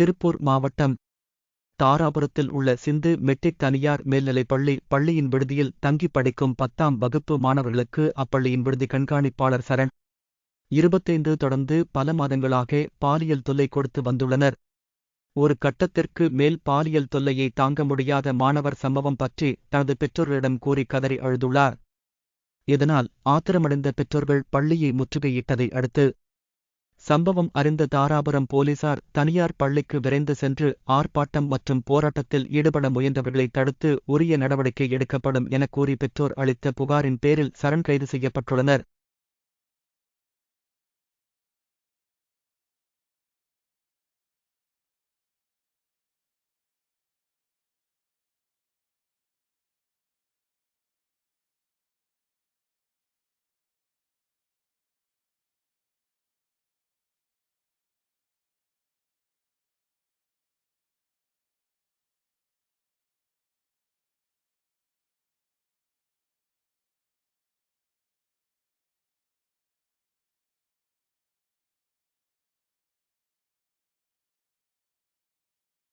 திருப்பூர் மாவட்டம் தாராபுரத்தில் உள்ள சிந்து மெட்ரிக் தனியார் மேல்நிலைப் பள்ளி பள்ளியின் விடுதியில் தங்கி படிக்கும் பத்தாம் வகுப்பு மாணவர்களுக்கு அப்பள்ளியின் விடுதி கண்காணிப்பாளர் சரண். இருபத்தைந்து தொடர்ந்து பல மாதங்களாக பாலியல் தொல்லை கொடுத்து வந்துள்ளனர். ஒரு கட்டத்திற்கு மேல் பாலியல் தொல்லையை தாங்க முடியாத மாணவர் சம்பவம் பற்றி தனது பெற்றோர்களிடம் கூறி கதறி அழுதுள்ளார். இதனால் ஆத்திரமடைந்த பெற்றோர்கள் பள்ளியை முற்றுகையிட்டதை அடுத்து சம்பவம் அறிந்த தாராபுரம் போலீசார் தனியார் பள்ளிக்கு விரைந்து சென்று ஆர்ப்பாட்டம் மற்றும் போராட்டத்தில் ஈடுபட முயன்றவர்களை தடுத்து உரிய நடவடிக்கை எடுக்கப்படும் என கூறி பெற்றோர் அளித்த புகாரின் பேரில் சரண் கைது செய்யப்பட்டுள்ளனர்.